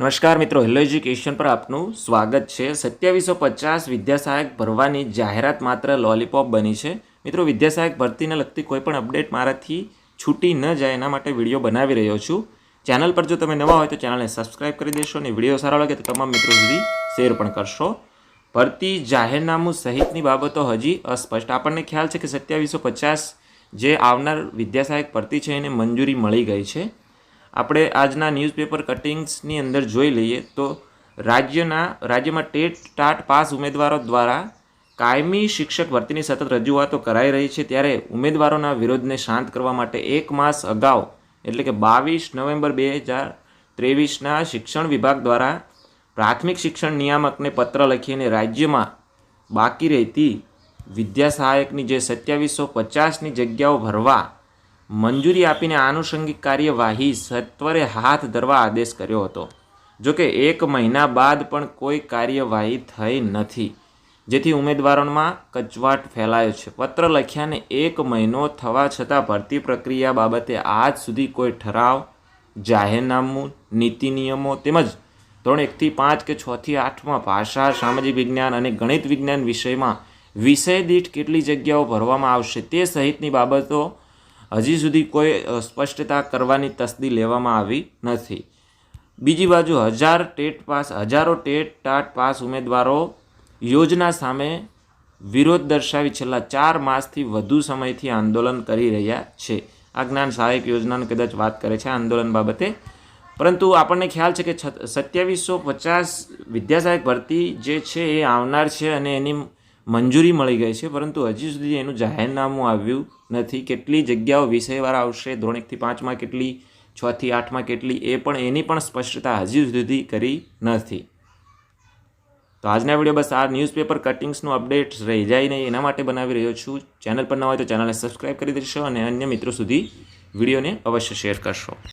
નમસ્કાર મિત્રો hello education પર આપનું સ્વાગત છે. સત્યાવીસો પચાસ વિદ્યાસહાયક ભરવાની જાહેરાત માત્ર લોલીપોપ બની છે. મિત્રો, વિદ્યાસહાયક ભરતીને લગતી કોઈ પણ અપડેટ મારાથી છૂટી ન જાય એના માટે વીડિયો બનાવી રહ્યો છું. ચેનલ પર જો તમે નવા હોય તો ચેનલને સબસ્ક્રાઇબ કરી દેશો અને વીડિયો સારો લાગે તો તમામ મિત્રો સુધી શેર પણ કરશો. ભરતી જાહેરનામું સહિતની બાબતો હજી અસ્પષ્ટ. આપણને ખ્યાલ છે કે સત્યાવીસો પચાસ જે આવનાર વિદ્યાસહાયક ભરતી છે એને મંજૂરી મળી ગઈ છે. આપણે આજના ન્યૂઝપેપર કટિંગ્સની અંદર જોઈ લઈએ તો રાજ્યના, રાજ્યમાં ટેટ ટાટ પાસ ઉમેદવારો દ્વારા કાયમી શિક્ષક ભરતીની સતત રજૂઆતો કરાઈ રહી છે ત્યારે ઉમેદવારોના વિરોધને શાંત કરવા માટે એક માસ અગાઉ, એટલે કે બાવીસ નવેમ્બર બે હજાર ત્રેવીસના શિક્ષણ વિભાગ દ્વારા પ્રાથમિક શિક્ષણ નિયામકને પત્ર લખીને રાજ્યમાં બાકી રહેતી વિદ્યા સહાયકની જે સત્યાવીસો પચાસની જગ્યાઓ ભરવા મંજૂરી આપીને આનુષંગિક કાર્યવાહી સત્વરે હાથ ધરવા આદેશ કર્યો હતો. જો કે એક મહિના બાદ પણ કોઈ કાર્યવાહી થઈ નથી, જેથી ઉમેદવારોમાં કચવાટ ફેલાયો છે. પત્ર લખ્યાને એક મહિનો થવા છતાં ભરતી પ્રક્રિયા બાબતે આજ સુધી કોઈ ઠરાવ, જાહેરનામું, નીતિ નિયમો તેમજ ધોરણ એકથી પાંચ કે છથી આઠમાં ભાષા, સામાજિક વિજ્ઞાન અને ગણિત વિજ્ઞાન વિષયમાં વિષય દીઠ કેટલી જગ્યાઓ ભરવામાં આવશે તે સહિતની બાબતો હજી સુધી કોઈ સ્પષ્ટતા કરવાની તસ્દી લેવામાં આવી નથી. બીજી બાજુ, હજાર ટેટ પાસ, હજારો ટેટ ટાટ પાસ ઉમેદવારો યોજના સામે વિરોધ દર્શાવી છેલ્લા ચાર માસથી વધુ સમયથી આંદોલન કરી રહ્યા છે. આ જ્ઞાન સહાયક યોજનાની કદાચ વાત કરે છે આંદોલન બાબતે. પરંતુ આપણને ખ્યાલ છે કે સત્યાવીસો પચાસ વિદ્યાસહાયક ભરતી જે છે એ આવનાર છે અને એની મંજૂરી મળી ગઈ છે, પરંતુ હજી સુધી એનું જાહેરનામું આવ્યું નથી. કેટલી જગ્યાઓ વિષયવાર આવશે, ધોરણ એકથી પાંચમાં કેટલી, છથી આઠમાં કેટલી, એ પણ એની પણ સ્પષ્ટતા હજી સુધી કરી નથી. તો આજના વીડિયો બસ આ ન્યૂઝપેપર કટિંગ્સનું અપડેટ્સ રહી જાય નહીં એના માટે બનાવી રહ્યો છું. ચેનલ પર ન હોય તો ચેનલને સબસ્ક્રાઈબ કરી દેશો અને અન્ય મિત્રો સુધી વિડીયોને અવશ્ય શેર કરશો.